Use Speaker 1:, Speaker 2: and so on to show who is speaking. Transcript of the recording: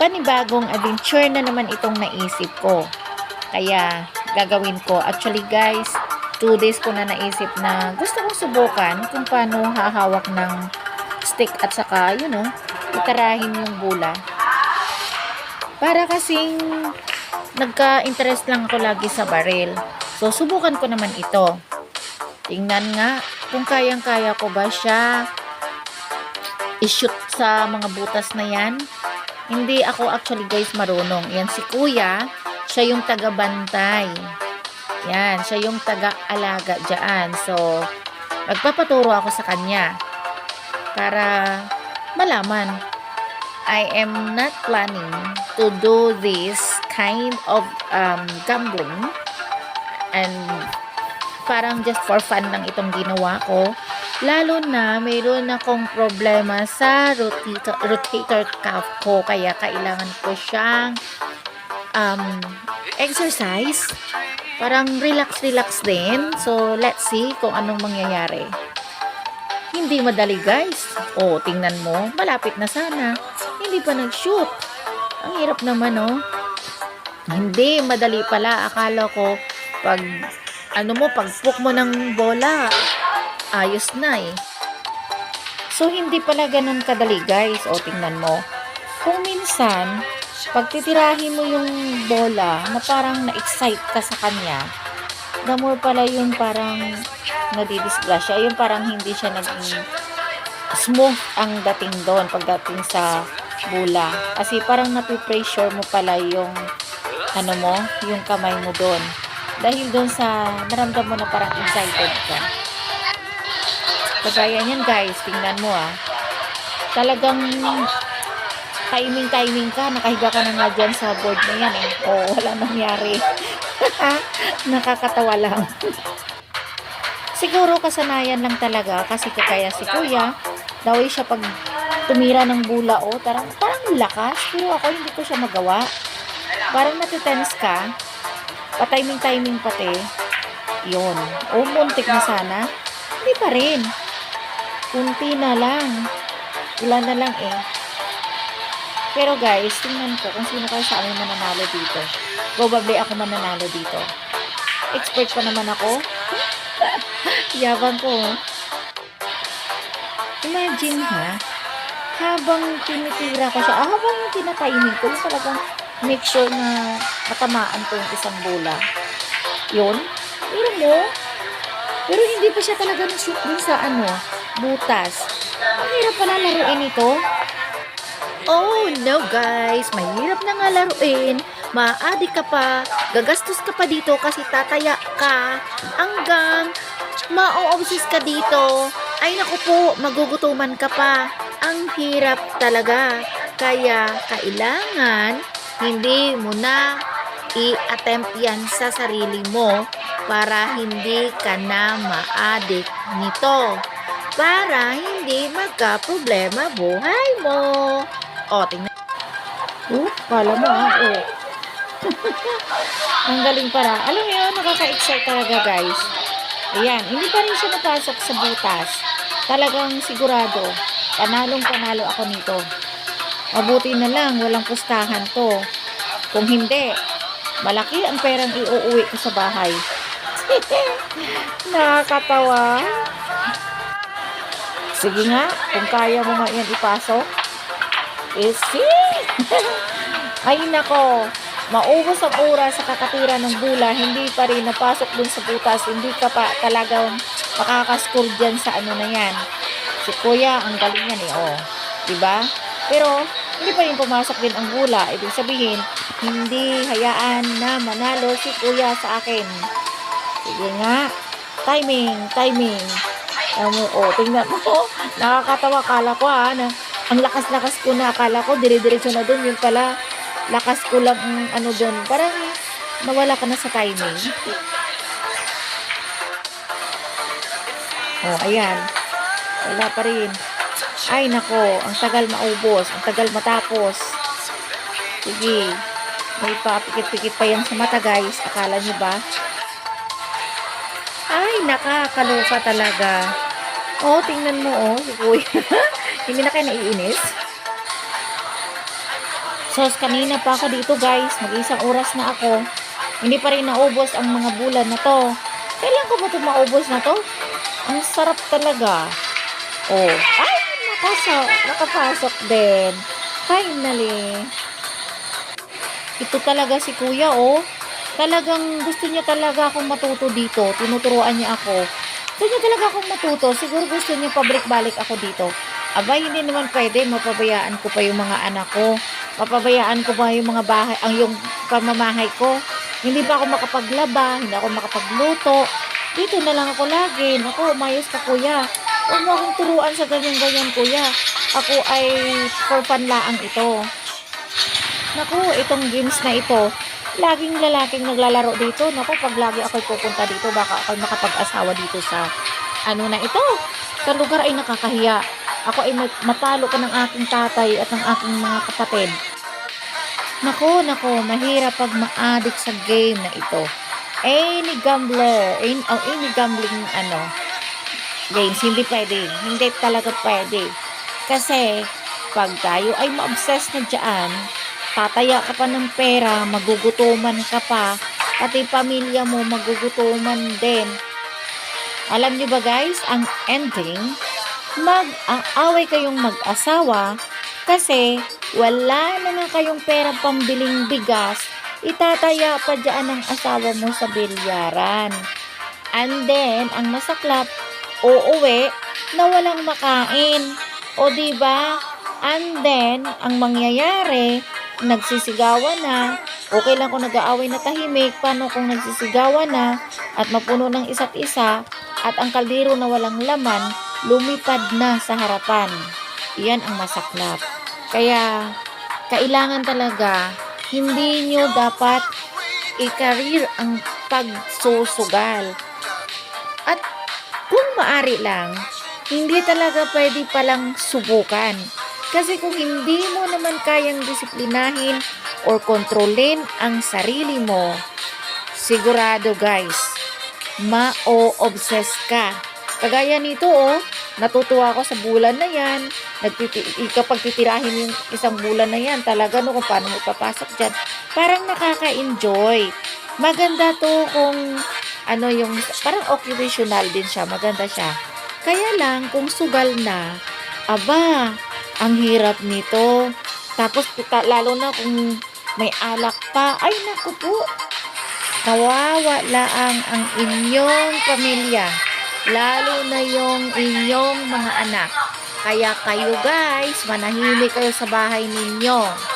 Speaker 1: panibagong adventure na naman itong naisip ko. Kaya, gagawin ko. Actually, guys, two days ko na naisip na gusto kong subukan kung paano hahawak ng stick at saka, you know, itarahin yung bula. Para kasing nagka-interest lang ako lagi sa baril. So, subukan ko naman ito. Tingnan nga kung kayang-kaya ko ba siya i-shoot sa mga butas na yan. Hindi ako actually guys marunong. Yan si kuya, siya yung taga-bantay. Yan, siya yung taga-alaga dyan. So, magpapaturo ako sa kanya para malaman. I am not planning to do this kind of um, gambling and parang just for fun lang itong ginawa ko. Lalo na mayroon akong problema sa rotator, rotator cuff ko kaya kailangan ko siyang um, exercise. Parang relax-relax din. So, let's see kung anong mangyayari. Hindi madali guys. O, tingnan mo. Malapit na sana. Hindi pa nag-shoot. Ang hirap naman oh. Hindi, madali pala. Akala ko pag ano mo, pagpuk mo ng bola, ayos na eh. So, hindi pala ganun kadali guys. O, tingnan mo. Kung minsan, pag titirahin mo yung bola na parang na-excite ka sa kanya, the more pala yung parang nadidisgrasya. Yung parang hindi siya naging smooth ang dating doon pagdating sa bola. Kasi parang napipressure mo pala yung ano mo, yung kamay mo doon. Dahil doon sa naramdam mo na parang excited ka. Kagaya niyan guys, tingnan mo ah. Talagang timing-timing ka, nakahiga ka na nga dyan sa board na yan eh. Oo, wala nangyari. Nakakatawa lang. Siguro kasanayan lang talaga kasi kaya si kuya, daway siya pag tumira ng bula o, parang, parang lakas, pero ako hindi ko siya magawa. Parang natitense ka, pa-timing-timing pati, yun. O, muntik na sana. Hindi pa rin. Kunti na lang. Ilan na lang eh. Pero guys, tingnan ko kung sino kayo sa amin mananalo dito. Probably ako mananalo dito. Expert pa naman ako. Yabang ko. Imagine ha, habang tinitira ko siya, ah, habang tinataimin ko, yung talagang make sure na matamaan ko yung isang bola. Yun. Pero mo, pero hindi pa siya talaga na-shoot dun sa ano, butas. Ang hirap pala laruin ito. Oh no guys, mahirap na nga laruin. Maadik ka pa, gagastos ka pa dito kasi tataya ka hanggang ma-obsess ka dito. Ay naku po, magugutuman ka pa. Ang hirap talaga. Kaya kailangan hindi mo na i-attempt yan sa sarili mo para hindi ka na ma-addict nito. Para hindi magka-problema buhay mo. O, tingnan. Oh, kala mo ah. Oh. Ang galing para. Alam mo yun, nakaka-excite talaga guys. Ayan, hindi pa rin siya napasok sa butas. Talagang sigurado, panalong panalo ako nito. Mabuti na lang, walang pustahan to. Kung hindi, malaki ang perang iuuwi ko sa bahay. Nakakatawa. Sige nga, kung kaya mo nga yan ipasok. Isi! Ay nako, maubos ang oras sa kakatira ng bula, hindi pa rin napasok dun sa butas, hindi ka pa talagang makakascore dyan sa ano na yan. Si kuya, ang galing yan eh, oh. Diba? Pero, hindi pa rin pumasok din ang bula. Ibig sabihin, hindi hayaan na manalo si kuya sa akin. Sige nga. Timing, timing. Alam mo, oh, tingnan mo. Nakakatawa, kala ko ha, na ang lakas-lakas ko na, akala ko, dire-diretso na dun, yun pala, lakas ko lang, ang ano dun, parang nawala ka na sa timing. Oh, ayan. Wala pa rin. Ay, nako, ang tagal maubos, ang tagal matapos. Sige, may papikit-pikit pa yan sa mata, guys. Akala nyo ba? Ay, nakakaloka talaga. Oh, tingnan mo, oh, kuya. Hindi na kayo naiinis? Sos, kanina pa ako dito guys. Mag-isang oras na ako. Hindi pa rin naubos ang mga bulan na to. Kailan ko ba ito maubos na to? Ang sarap talaga. Oh. Ay, nakasa, nakapasok din. Finally. Ito talaga si kuya, oh. Talagang gusto niya talaga akong matuto dito. Tinuturuan niya ako. Gusto niya talaga akong matuto. Siguro gusto niya pabalik-balik ako dito. Aba, hindi naman pwede. Mapabayaan ko pa yung mga anak ko. Mapabayaan ko pa yung mga bahay, ang yung pamamahay ko. Hindi pa ako makapaglaba, hindi ako makapagluto. Dito na lang ako lagi. Naku, umayos ka kuya. Huwag mo akong turuan sa ganyan-ganyan kuya. Ako ay for fun laang ito. Naku, itong games na ito, laging lalaking naglalaro dito. Naku, pag lagi ako'y pupunta dito, baka ako'y makapag-asawa dito sa ano na ito. Sa lugar ay nakakahiya. Ako ay mat- matalo ka ng aking tatay at ng aking mga kapatid. Nako, nako, mahirap pag ma-addict sa game na ito. Any gambler, any, oh, any gambling ano, games, hindi pwede. Hindi talaga pwede. Kasi, pag tayo ay ma-obsess na dyan, tataya ka pa ng pera, magugutuman ka pa, pati pamilya mo magugutuman din. Alam niyo ba guys, ang ending, mag-aaway kayong mag-asawa kasi wala na nga kayong pera pambiling bigas, itataya pa dyan ang asawa mo sa bilyaran. And then, ang masaklap, uuwi na walang makain. O ba? And then, ang mangyayari, nagsisigawan na. Okay lang kung nag-aaway na tahimik. Paano kung nagsisigawan na at mapuno ng isa't isa at ang kaldero na walang laman, lumipad na sa harapan. Iyan ang masaklap. Kaya, kailangan talaga, hindi nyo dapat i-career ang pagsusugal. At kung maari lang, hindi talaga pwede palang subukan. Kasi kung hindi mo naman kayang disiplinahin or kontrolin ang sarili mo, sigurado guys, ma-o-obsess ka. Kagaya nito oh, natutuwa ako sa bulan na yan. Nagtiti kapag titirahin yung isang bulan na yan, talaga no kung paano mo papasok dyan. Parang nakaka-enjoy. Maganda to kung ano yung, parang occupational din siya. Maganda siya. Kaya lang, kung sugal na, aba, ang hirap nito. Tapos, ta- lalo na kung may alak pa, ay naku po, kawawa laang ang inyong pamilya. Lalo na yung inyong mga anak. Kaya kayo guys, manahimik kayo sa bahay ninyo.